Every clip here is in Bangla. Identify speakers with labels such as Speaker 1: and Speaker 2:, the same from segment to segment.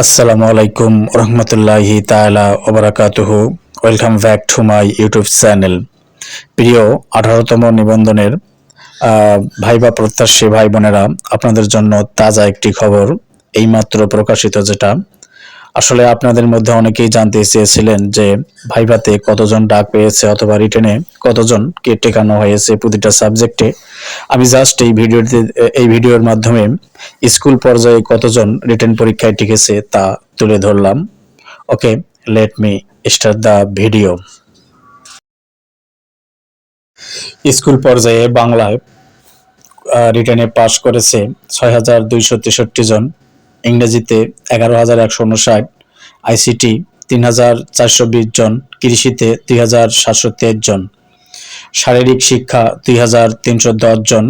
Speaker 1: আসসালামু আলাইকুম রহমতুল্লাহি তালা ওবারাকাতুহু। Welcome back to my YouTube channel প্রিয় আঠারোতম নিবন্ধনের ভাই বা প্রত্যাশী ভাই বোনেরা আপনাদের জন্য তাজা একটি খবর, এইমাত্র প্রকাশিত যেটা। আসলে আপনাদের মধ্যে অনেকেই জানতে চেয়েছিলেন যে ভাইভাতে কতজন ডাক পেয়েছে অথবা রিটেনে কতজনকে টেকানো হয়েছে প্রতিটা সাবজেক্টে। আমি জাস্ট এই ভিডিওতে, এই ভিডিওর মাধ্যমে স্কুল পর্যায়ে কতজন রিটেন পরীক্ষায় টিকেছে তা তুলে ধরলাম। Okay let me start the video school পর্যায়ে বাংলায় রিটেনে পাশ করেছে ছয় হাজার দুইশো তেষট্টি জন। ইংরেজিতে এগারো হাজার একশো উনষাট আইসিটি তিন হাজার চারশো বিশ জন, কৃষিতে দুই হাজার সাতশো তেইশ জন, শারীরিক শিক্ষা দুই হাজার তিনশো দশ জন,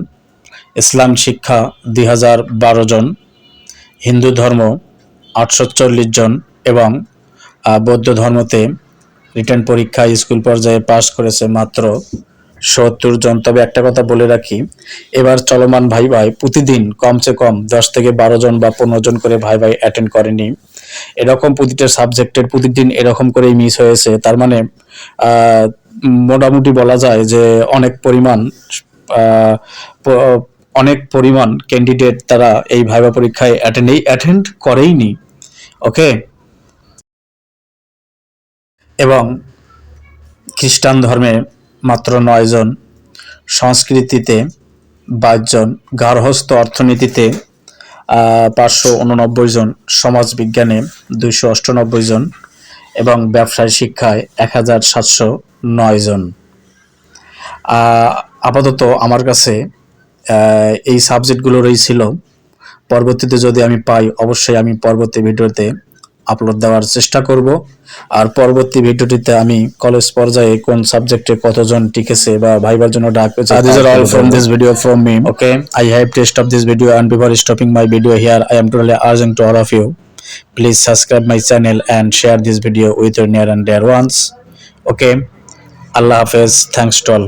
Speaker 1: ইসলাম শিক্ষা দুই হাজার বারো জন, হিন্দু ধর্ম আটশো চল্লিশ জন এবং বৌদ্ধ ধর্মতে রিটার্ন পরীক্ষা স্কুল পর্যায়ে পাশ করেছে মাত্র সত্তর জন। তবে একটা কথা বলে রাখি, এবার চলমান ভাই ভাই প্রতিদিন কমসে কম দশ থেকে বারো জন বা পনেরো জন করে ভাই ভাই অ্যাটেন্ড করেনি। এরকম প্রতিটা সাবজেক্টের প্রতিদিন এরকম করেই মিস হয়েছে। তার মানে মোটামুটি বলা যায় যে অনেক পরিমাণ অনেক পরিমাণ ক্যান্ডিডেট তারা এই ভাইবা পরীক্ষায় অ্যাটেন্ড অ্যাটেন্ড করেইনি। ওকে এবং খ্রিস্টান ধর্মে মাত্র নয় জন। সংস্কৃতিতে বাইশ জন গার্হস্থ অর্থনীতিতে পাঁচশো উননব্বই জন। সমাজবিজ্ঞানে দুইশো অষ্টানব্বই জন। এবং ব্যবসায় শিক্ষায় এক হাজার সাতশো নয় জন। আপাতত আমার কাছে এই সাবজেক্টগুলোরই ছিল পরবর্তীতে যদি আমি পাই, অবশ্যই আমি পরবর্তী ভিডিওতে আপলোড দেওয়ার চেষ্টা করব। আর পরবর্তী ভিডিওটিতে আমি কলেজ পর্যায়ে কোন সাবজেক্টে কতজন টিকেছে বা ভাইবার জন্য ডাক this all from this video from me okay I have to stop this video and before stopping my video here I am totally urgent to all of you please subscribe my channel and share this video with your near and dear ones okay আল্লাহ হাফেজ থ্যাংকস টু অল